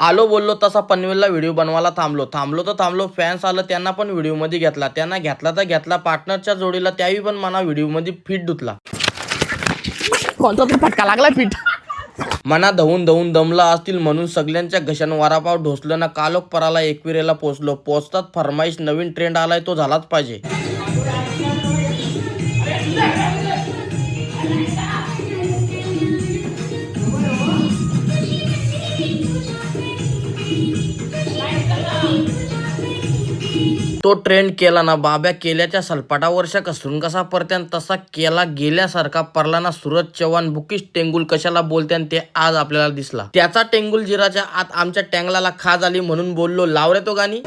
आलो बोललो तसा पनवेलला व्हिडिओ बनवायला थांबलो. थांबलो तर थांबलो फॅन्स आलं त्यांना पण व्हिडिओमध्ये घेतला. त्यांना घेतला तर घेतला पार्टनरच्या जोडीला त्याही पण मना व्हिडिओमध्ये फिट धुतला. कोणता तरी फटका लागला पीठ मना धवून धवून दमला असतील म्हणून सगळ्यांच्या घशान वरापाव ढोसलं ना कालोख पराला एकविरेला पोचलो. पोचतात फरमाईश नवीन ट्रेंड आलाय तो झालाच पाहिजे. तो ट्रेंड केला ना बाब्या केल्याच्या सलपाटावरच्या कसून कसा परत्यान तसा केला गेल्यासारखा परला ना सुरज चव्हाण. बुकिश टेंगुल कशाला बोलत्यान ते आज आपल्याला दिसला. त्याचा टेंगुल जिराच्या आत आमच्या टँगलाला खा झाली म्हणून बोललो लाव रे तो गाणी.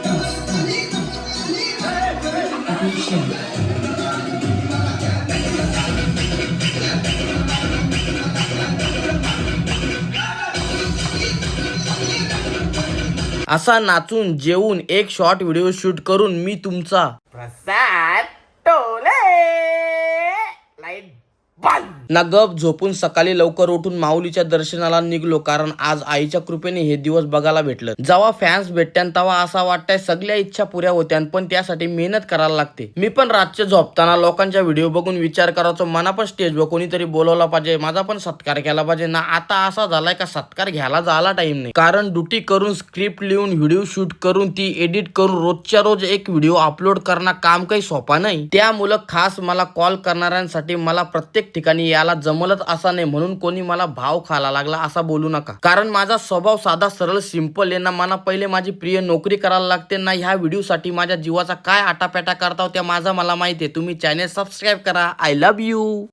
असा नाचून जेवून एक शॉर्ट व्हिडिओ शूट करून मी तुमचा प्रसाद. ना गप झोपून सकाळी लवकर उठून माऊलीच्या दर्शनाला निघलो कारण आज आईच्या कृपेने हे दिवस बघायला भेटलं. जेव्हा फॅन्स भेटत्यान तेव्हा असा वाटतंय सगळ्या इच्छा पुऱ्या होत्यान पण त्यासाठी मेहनत करायला लागते. मी पण रातचे झोपताना लोकांच्या व्हिडिओ बघून विचार करायचो मना पण स्टेजवर कोणीतरी बोलवला पाहिजे माझा पण सत्कार केला पाहिजे. ना आता असा झालाय का सत्कार घ्यायला जायला टाइम नाही. कारण ड्युटी करून स्क्रिप्ट लिहून व्हिडिओ शूट करून ती एडिट करून रोजच्या रोज एक व्हिडिओ अपलोड करणं काम काही सोपा नाही. त्यामुळं खास मला कॉल करणाऱ्यांसाठी मला प्रत्येक ठिकाणी आणि याला जमलच असा नाही म्हणून कोणी मला भाव खायला लागला असा बोलू नका. कारण माझा स्वभाव साधा सरळ सिंपल आहे ना मला पहिले माझी प्रिय नोकरी करायला लागते ना ह्या व्हिडिओसाठी माझ्या जीवाचा काय आटापॅटा करताव त्या माझा मला माहिती आहे. तुम्ही चॅनेल सबस्क्राईब करा. I love you